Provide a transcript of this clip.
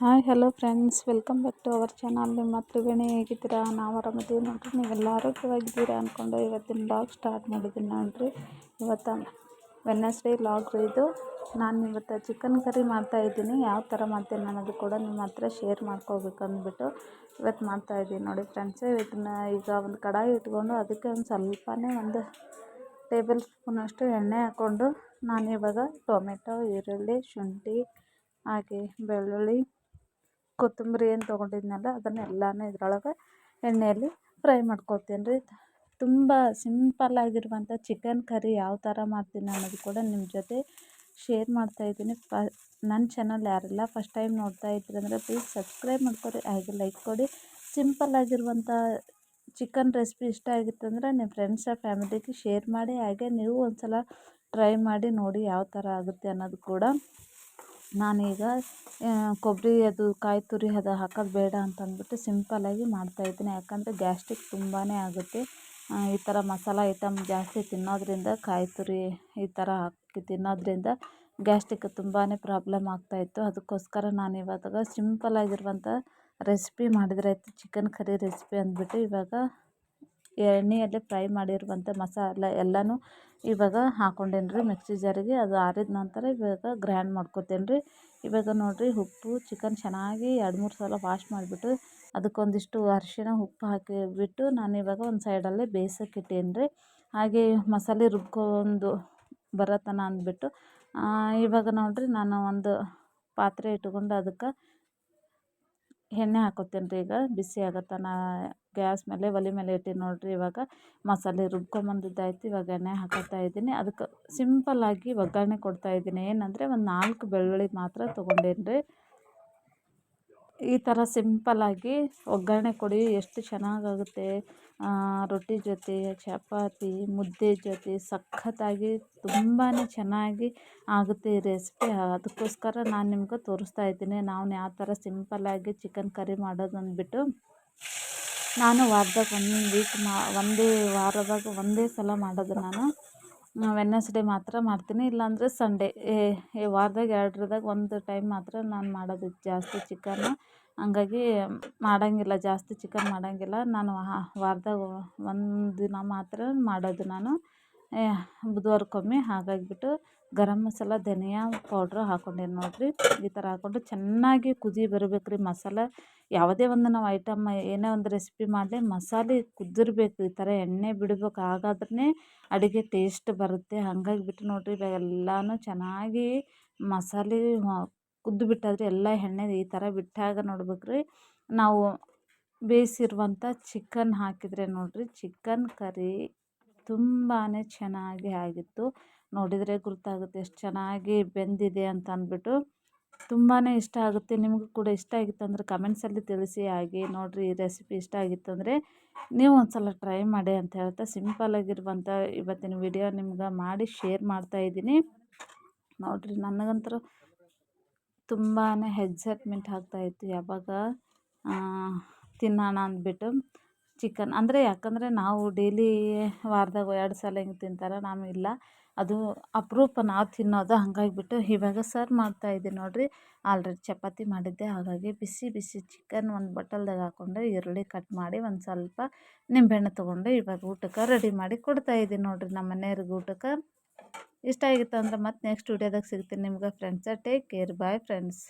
Hi hello friends welcome back to our channel ನಿಮ್ಮ ತ್ರಿವೇಣಿ ಹೇಗಿದ್ದೀರಾ? ನಾವು ಆರಾಮಿದ್ದೀವಿ ನೋಡಿರಿ. ನೀವೆಲ್ಲ ಆರೋಗ್ಯವಾಗಿದ್ದೀರಾ ಅಂದ್ಕೊಂಡು ಇವತ್ತಿನ ಬ್ಲಾಗ್ ಸ್ಟಾರ್ಟ್ ಮಾಡಿದ್ದೀನಿ ನೋಡಿರಿ. ಇವತ್ತು ವೆನ್ನಸ್ಡೇ ಲಾಗ್ ಇದು. ನಾನು ಇವತ್ತು ಚಿಕನ್ ಕರಿ ಮಾಡ್ತಾಯಿದ್ದೀನಿ ಯಾವ ಥರ ಮಾಡ್ತೀನಿ ಅನ್ನೋದು ಕೂಡ ನಿಮ್ಮ ಹತ್ರ ಶೇರ್ ಮಾಡ್ಕೋಬೇಕು ಅಂದ್ಬಿಟ್ಟು ಇವತ್ತು ಮಾಡ್ತಾಯಿದ್ದೀನಿ ನೋಡಿ ಫ್ರೆಂಡ್ಸೇ ಇದನ್ನು ಈಗ ಒಂದು ಕಡಾಯಿ ಇಟ್ಕೊಂಡು ಅದಕ್ಕೆ ಒಂದು ಸ್ವಲ್ಪನೇ ಒಂದು ಟೇಬಲ್ ಸ್ಪೂನಷ್ಟು ಎಣ್ಣೆ ಹಾಕ್ಕೊಂಡು ನಾನಿವಾಗ ಟೊಮೆಟೊ, ಈರುಳ್ಳಿ, ಶುಂಠಿ, ಹಾಗೆ ಬೆಳ್ಳುಳ್ಳಿ ಕೊತ್ತಂಬರಿ ಏನು ತೊಗೊಂಡಿದ್ನಲ್ಲ ಅದನ್ನೆಲ್ಲನೂ ಇದ್ರೊಳಗೆ ಎಣ್ಣೆಯಲ್ಲಿ ಫ್ರೈ ಮಾಡ್ಕೊತೀನಿ ರೀ. ತುಂಬ ಸಿಂಪಲ್ಲಾಗಿರುವಂಥ ಚಿಕನ್ ಕರಿ ಯಾವ ಥರ ಮಾಡ್ತೀನಿ ಅನ್ನೋದು ಕೂಡ ನಿಮ್ಮ ಜೊತೆ ಶೇರ್ ಮಾಡ್ತಾಯಿದ್ದೀನಿ ಪ ನನ್ನ ಚಾನಲ್ ಯಾರೆಲ್ಲ ಫಸ್ಟ್ ಟೈಮ್ ನೋಡ್ತಾ ಇದ್ದೀರಂದರೆ ಪ್ಲೀಸ್ ಸಬ್ಸ್ಕ್ರೈಬ್ ಮಾಡ್ಕೊರಿ ಹಾಗೆ ಲೈಕ್ ಕೊಡಿ. ಸಿಂಪಲ್ಲಾಗಿರುವಂಥ ಚಿಕನ್ ರೆಸಿಪಿ ಇಷ್ಟ ಆಗಿತ್ತಂದರೆ ನಿಮ್ಮ ಫ್ರೆಂಡ್ಸ ಫ್ಯಾಮಿಲಿಗೆ ಶೇರ್ ಮಾಡಿ, ಹಾಗೆ ನೀವು ಒಂದು ಸಲ ಟ್ರೈ ಮಾಡಿ ನೋಡಿ ಯಾವ ಥರ ಆಗುತ್ತೆ ಅನ್ನೋದು ಕೂಡ. ನಾನೀಗ ಕೊಬ್ಬರಿ ಅದು, ಕಾಯಿ ತುರಿ ಅದು ಹಾಕೋದು ಬೇಡ ಅಂತ ಅಂದ್ಬಿಟ್ಟು ಸಿಂಪಲ್ಲಾಗಿ ಮಾಡ್ತಾಯಿದ್ದೀನಿ ಯಾಕಂದರೆ ಗ್ಯಾಸ್ಟಿಕ್ ತುಂಬಾ ಆಗುತ್ತೆ. ಈ ಥರ ಮಸಾಲೆ ಐಟಮ್ ಜಾಸ್ತಿ ತಿನ್ನೋದರಿಂದ, ಕಾಯಿ ತುರಿ ಈ ಥರ ಹಾಕಿ ತಿನ್ನೋದರಿಂದ ಗ್ಯಾಸ್ಟಿಕ್ ತುಂಬಾ ಪ್ರಾಬ್ಲಮ್ ಆಗ್ತಾಯಿತ್ತು ಅದಕ್ಕೋಸ್ಕರ ನಾನು ಇವಾಗ ಸಿಂಪಲ್ಲಾಗಿರುವಂಥ ರೆಸಿಪಿ ಮಾಡಿದರೆ ಆಯಿತು ಚಿಕನ್ ಕರಿ ರೆಸಿಪಿ ಅಂದ್ಬಿಟ್ಟು ಇವಾಗ ಎಣ್ಣೆಯಲ್ಲಿ ಫ್ರೈ ಮಾಡಿರುವಂಥ ಮಸಾಲೆ ಎಲ್ಲನೂ ಇವಾಗ ಹಾಕ್ಕೊಂಡೇನಿ ರೀ ಮಿಕ್ಸಿ ಜಾರಿಗೆ. ಅದು ಆರಿದ ನಂತರ ಇವಾಗ ಗ್ರ್ಯಾಂಡ್ ಮಾಡ್ಕೊತೇನೆ ರೀ ಇವಾಗ ನೋಡಿರಿ ಉಪ್ಪು, ಚಿಕನ್ ಚೆನ್ನಾಗಿ ಎರಡು, ಮೂರು ಸಲ ವಾಶ್ ಮಾಡಿಬಿಟ್ಟು ಅದಕ್ಕೊಂದಿಷ್ಟು ಅರಿಶಿಣ, ಉಪ್ಪು ಹಾಕಿಬಿಟ್ಟು ನಾನು ಇವಾಗ ಒಂದು ಸೈಡಲ್ಲೇ ಬೇಯ್ಸೋಕೆ ರೀ ಹಾಗೆ ಮಸಾಲೆ ರುಬ್ಕೊಂಡು ಬರೋತನ ಅಂದ್ಬಿಟ್ಟು ಇವಾಗ ನೋಡಿರಿ ನಾನು ಒಂದು ಪಾತ್ರೆ ಇಟ್ಕೊಂಡು ಅದಕ್ಕೆ ಎಣ್ಣೆ ಹಾಕ್ಕೋತೀನಿ ರೀ ಈಗ, ಬಿಸಿ ಆಗೋ ಗ್ಯಾಸ್ ಮೇಲೆ, ಒಲೆ ಮೇಲೆ ಇಟ್ಟೀನಿ ನೋಡಿರಿ ಇವಾಗ. ಮಸಾಲೆ ರುಬ್ಕೊಂಬಂದಿದ್ದಾಯ್ತು, ಇವಾಗ ಎಣ್ಣೆ ಹಾಕೋತಾ ಇದ್ದೀನಿ. ಅದಕ್ಕೆ ಸಿಂಪಲ್ಲಾಗಿ ಒಗ್ಗರಣೆ ಕೊಡ್ತಾಯಿದ್ದೀನಿ ಏನಂದರೆ ಒಂದು ನಾಲ್ಕು ಬೆಳ್ಳುಳ್ಳಿ ಮಾತ್ರ ತೊಗೊಂಡೇನಿ ರೀ ಈ ಥರ ಸಿಂಪಲ್ಲಾಗಿ ಒಗ್ಗರಣೆ ಕೊಡಿ, ಎಷ್ಟು ಚೆನ್ನಾಗಾಗುತ್ತೆ. ರೊಟ್ಟಿ ಜೊತೆ, ಚಪಾತಿ, ಮುದ್ದೆ ಜೊತೆ ಸಖತ್ತಾಗಿ ತುಂಬಾ ಚೆನ್ನಾಗಿ ಆಗುತ್ತೆ ಈ ರೆಸಿಪಿ. ಅದಕ್ಕೋಸ್ಕರ ನಾನು ನಿಮ್ಗೆ ತೋರಿಸ್ತಾ ಇದ್ದೀನಿ ನಾನು ಯಾವ ಥರ ಸಿಂಪಲ್ಲಾಗಿ ಚಿಕನ್ ಕರಿ ಮಾಡೋದು ಅಂದ್ಬಿಟ್ಟು. ನಾನು ವಾರದಾಗ ಒಂದು ವೀಕ್ ಮಾ, ಒಂದೇ ವಾರದಾಗ ಒಂದೇ ಸಲ ಮಾಡೋದು ನಾನು. ವೆನ್ನಸ್ಡೇ ಮಾತ್ರ ಮಾಡ್ತೀನಿ, ಇಲ್ಲಾಂದರೆ ಸಂಡೇ ವಾರದಾಗ ಎರಡರದಾಗ ಒಂದು ಟೈಮ್ ಮಾತ್ರ ನಾನು ಮಾಡೋದು ಜಾಸ್ತಿ ಚಿಕನ್ನು ಹಂಗಾಗಿ ಮಾಡೋಂಗಿಲ್ಲ, ಜಾಸ್ತಿ ಚಿಕನ್ ಮಾಡೋಂಗಿಲ್ಲ. ನಾನು ವಾರದಾಗ ಒಂದು ದಿನ ಮಾತ್ರ ಮಾಡೋದು ನಾನು. ಬುಧವಾರಕ್ಕೊಮ್ಮೆ ಹಾಗಾಗಿಬಿಟ್ಟು ಗರಂ ಮಸಾಲ, ಧನಿಯಾ ಪೌಡ್ರ್ ಹಾಕ್ಕೊಂಡೇನು ನೋಡಿರಿ. ಈ ಥರ ಹಾಕ್ಕೊಂಡು ಚೆನ್ನಾಗಿ ಕುದಿ ಬರ್ಬೇಕು ರೀ ಮಸಾಲೆ. ಯಾವುದೇ ಒಂದು ನಾವು ಐಟಮ್ ಏನೇ ಒಂದು ರೆಸಿಪಿ ಮಾಡಲಿ ಮಸಾಲೆ ಕುದ್ದಿರ್ಬೇಕು ಈ ಥರ ಎಣ್ಣೆ ಬಿಡಬೇಕು. ಹಾಗಾದ್ರೆ ಅಡುಗೆ ಟೇಸ್ಟ್ ಬರುತ್ತೆ. ಹಾಗಾಗಿಬಿಟ್ಟು ನೋಡಿರಿ, ಇವಾಗ ಎಲ್ಲನೂ ಚೆನ್ನಾಗಿ ಮಸಾಲೆ ಕುದ್ದು ಬಿಟ್ಟಾದ್ರೆ ಎಲ್ಲ ಎಣ್ಣೆ ಈ ಥರ ಬಿಟ್ಟಾಗ ನೋಡ್ಬೇಕು ರೀ. ನಾವು ಬೇಯಿಸಿರುವಂಥ ಚಿಕನ್ ಹಾಕಿದರೆ ನೋಡಿರಿ ಚಿಕನ್ ಕರಿ ತುಂಬಾ ಚೆನ್ನಾಗಿ ಆಗಿತ್ತು. ನೋಡಿದರೆ ಗೊತ್ತಾಗುತ್ತೆ ಎಷ್ಟು ಚೆನ್ನಾಗಿ ಬೆಂದಿದೆ ಅಂತ ಅಂದ್ಬಿಟ್ಟು. ತುಂಬಾ ಇಷ್ಟ ಆಗುತ್ತೆ. ನಿಮಗೂ ಕೂಡ ಇಷ್ಟ ಆಗಿತ್ತು ಅಂದರೆ ಕಮೆಂಟ್ಸಲ್ಲಿ ತಿಳಿಸಿ. ಹಾಗೆ ನೋಡಿರಿ ಈ ರೆಸಿಪಿ ಇಷ್ಟ ಆಗಿತ್ತು ಅಂದರೆ ನೀವು ಒಂದು ಸಲ ಟ್ರೈ ಮಾಡಿ ಅಂತ ಹೇಳ್ತಾ ಸಿಂಪಲ್ಲಾಗಿರುವಂಥ ಇವತ್ತಿನ ವಿಡಿಯೋ ನಿಮ್ಗೆ ಮಾಡಿ ಶೇರ್ ಮಾಡ್ತಾ ಇದ್ದೀನಿ. ನೋಡಿರಿ ನನಗಂತೂ ತುಂಬಾ ಎಕ್ಸೈಟ್ಮೆಂಟ್ ಆಗ್ತಾಯಿತ್ತು ಯಾವಾಗ ತಿನ್ನೋಣ ಅಂದ್ಬಿಟ್ಟು. ಚಿಕನ್. ಅಂದರೆ ಯಾಕಂದರೆ ನಾವು ಡೈಲಿ ವಾರದಾಗ ಎರಡು ಸಲ ಹಿಂಗೆ ತಿಂತಾರೆ ಇಲ್ಲ. ಅದು ಅಪರೂಪ ನಾವು ತಿನ್ನೋದು ಹಾಗಾಗ್ಬಿಟ್ಟು ಇವಾಗ ಸರ್ವ್ ಮಾಡ್ತಾಯಿದ್ದೀನಿ ನೋಡಿರಿ. ಆಲ್ರೆಡಿ ಚಪಾತಿ ಮಾಡಿದ್ದೆ, ಹಾಗಾಗಿ ಬಿಸಿ ಬಿಸಿ ಚಿಕನ್ ಒಂದು ಬಟ್ಟಲ್ದಾಗ ಹಾಕ್ಕೊಂಡು ಈರುಳ್ಳಿ ಕಟ್ ಮಾಡಿ ಒಂದು ಸ್ವಲ್ಪ ನಿಂಬೆಹಣ್ಣು ತೊಗೊಂಡು ಇವಾಗ ಊಟಕ್ಕೆ ರೆಡಿ ಮಾಡಿ ಕೊಡ್ತಾಯಿದ್ದೀನಿ ನೋಡಿರಿ ನಮ್ಮ ಮನೆಯವ್ರಿಗೆ ಊಟಕ್ಕೆ. ಇಷ್ಟ ಆಗಿತ್ತು ಅಂದ್ರೆ ಮತ್ತೆ ನೆಕ್ಸ್ಟ್ ವೀಡಿಯೋದಾಗ ಸಿಗ್ತೀನಿ ನಿಮ್ಗೆ friends take care bye friends